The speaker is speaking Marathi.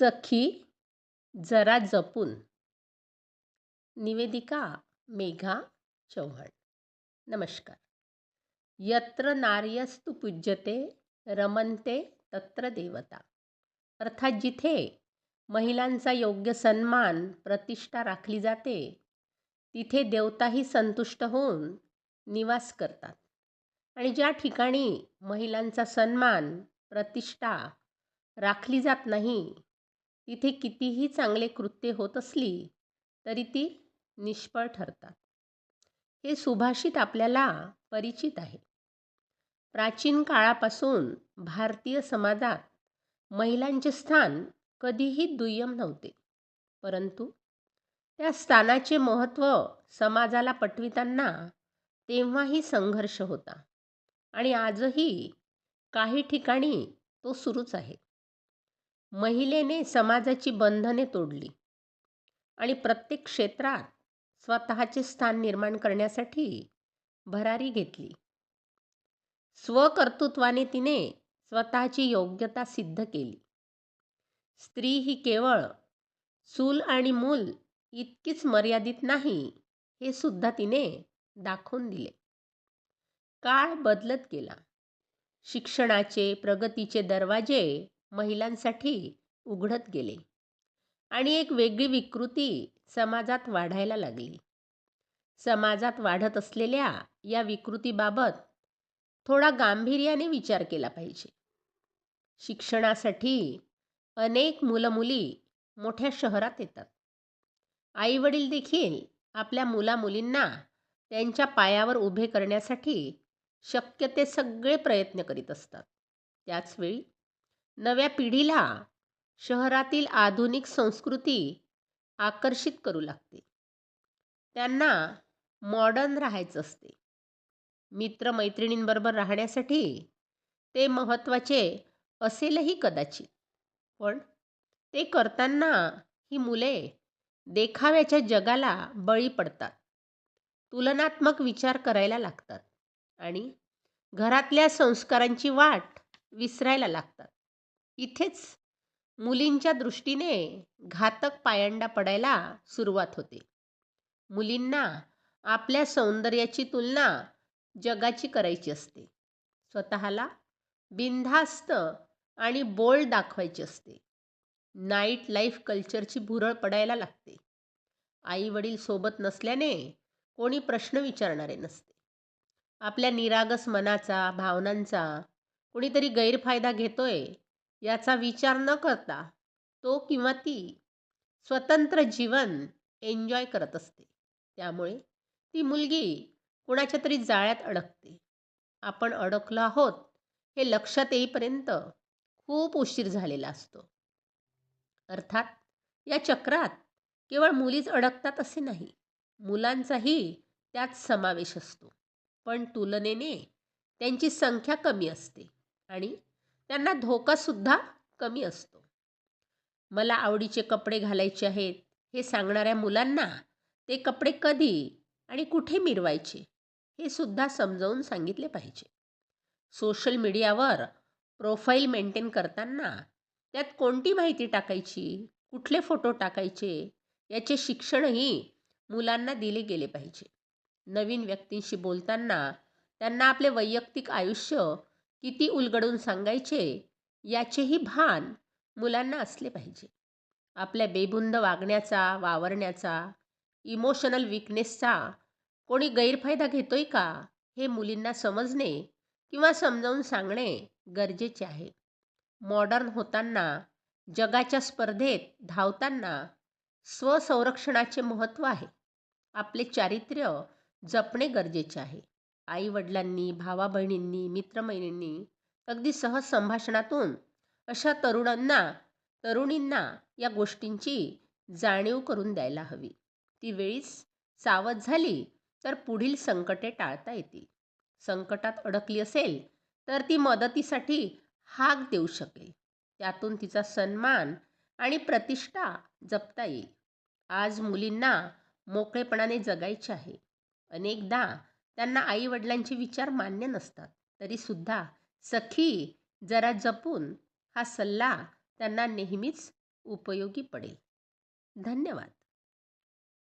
सखी जरा जपून. निवेदिका मेघा चव्हाण नमस्कार. यत्र नार्यस्तु पूज्यते रमनते तत्र देवता. अर्थात जिथे महिलांचा योग्य सन्मान प्रतिष्ठा राखली जाते तिथे देवताही संतुष्ट होऊन निवास करतात. आणि ज्या ठिकाणी महिलांचा सन्मान प्रतिष्ठा राखली जात नाही तिथे कितीही चांगले कृत्य होत असली तरी ती निष्फळ ठरतात. हे सुभाषित आपल्याला परिचित आहे. प्राचीन काळापासून भारतीय समाजात महिलांचे स्थान कधीही दुय्यम नव्हते. परंतु त्या स्थानाचे महत्त्व समाजाला पटविताना तेव्हाही संघर्ष होता आणि आजही काही ठिकाणी तो सुरूच आहे. महिलेने समाजाची बंधने तोडली आणि प्रत्येक क्षेत्रात स्वतःचे स्थान निर्माण करण्यासाठी भरारी घेतली. स्वकर्तृत्वाने तिने स्वतःची योग्यता सिद्ध केली. स्त्री ही केवळ चूल आणि मूल इतकीच मर्यादित नाही हे सुद्धा तिने दाखवून दिले. काळ बदलत गेला. शिक्षणाचे प्रगतीचे दरवाजे महिलांसाठी उघडत गेले आणि एक वेगळी विकृती समाजात वाढायला लागली. समाजात वाढत असलेल्या या विकृतीबाबत थोडा गांभीर्याने विचार केला पाहिजे. शिक्षणासाठी अनेक मुलं मुली मोठ्या शहरात येतात. आईवडील देखील आपल्या मुलामुलींना त्यांच्या पायावर उभे करण्यासाठी शक्य ते सगळे प्रयत्न करीत असतात. त्याचवेळी नव्या पिढीला शहरातील आधुनिक संस्कृती आकर्षित करू लागते. त्यांना मॉडर्न राहायचं असते. मित्रमैत्रिणींबरोबर राहण्यासाठी ते महत्त्वाचे असेलही कदाचित. पण ते करताना ही मुले देखाव्याच्या जगाला बळी पडतात. तुलनात्मक विचार करायला लागतात आणि घरातल्या संस्कारांची वाट विसरायला लागतात. इथेच मुलींच्या दृष्टीने घातक पायंडा पडायला सुरुवात होते. मुलींना आपल्या सौंदर्याची तुलना जगाची करायची असते. स्वतःला बिनधास्त आणि बोल्ड दाखवायची असते. नाईट लाईफ कल्चरची भुरळ पडायला लागते. आई वडील सोबत नसल्याने कोणी प्रश्न विचारणारे नसते. आपल्या निरागस मनाचा भावनांचा कोणीतरी गैरफायदा घेतोय याचा विचार न करता तो किंवा ती स्वतंत्र जीवन एन्जॉय करत असते. त्यामुळे ती मुलगी कुणाच्या तरी जाळ्यात अडकते. आपण अडकलो आहोत हे लक्षात येईपर्यंत खूप उशीर झालेला असतो. अर्थात या चक्रात केवळ मुलीच अडकतात असे नाही मुलांचाही त्यात समावेश असतो. पण तुलनेने त्यांची संख्या कमी असते आणि त्यांना धोकासुद्धा कमी असतो. मला आवडीचे कपडे घालायचे आहेत हे सांगणाऱ्या मुलांना ते कपडे कधी आणि कुठे मिरवायचे हे सुद्धा समजावून सांगितले पाहिजे. सोशल मीडियावर प्रोफाईल मेंटेन करताना त्यात कोणती माहिती टाकायची कुठले फोटो टाकायचे याचे शिक्षणही मुलांना दिले गेले पाहिजे. नवीन व्यक्तींशी बोलताना त्यांना आपले वैयक्तिक आयुष्य किती उलगडून सांगायचे याचेही भान मुलांना असले पाहिजे. आपल्या बेबुंद वागण्याचा वावरण्याचा इमोशनल विकनेसचा कोणी गैरफायदा घेतोय का हे मुलींना समजणे किंवा समजावून सांगणे गरजेचे आहे. मॉडर्न होताना जगाच्या स्पर्धेत धावताना स्वसंरक्षणाचे महत्त्व आहे. आपले चारित्र्य जपणे गरजेचे आहे. आईवडिलांनी भावा बहिणींनी मित्रमैत्रिणींनी अगदी सहज संभाषणातून अशा तरुणांना तरुणींना या गोष्टींची जाणीव करून द्यायला हवी. ती वेळीच सावध झाली तर पुढील संकटे टाळता येतील. संकटात अडकली असेल तर ती मदतीसाठी हाक देऊ शकेल. त्यातून तिचा सन्मान आणि प्रतिष्ठा जपता येईल. आज मुलींना मोकळेपणाने जगायचे आहे. अनेकदा त्यांना आईवडिलांचे विचार मान्य नसतात. तरीसुद्धा सखी जरा जपून हा सल्ला त्यांना नेहमीच उपयोगी पडेल. धन्यवाद.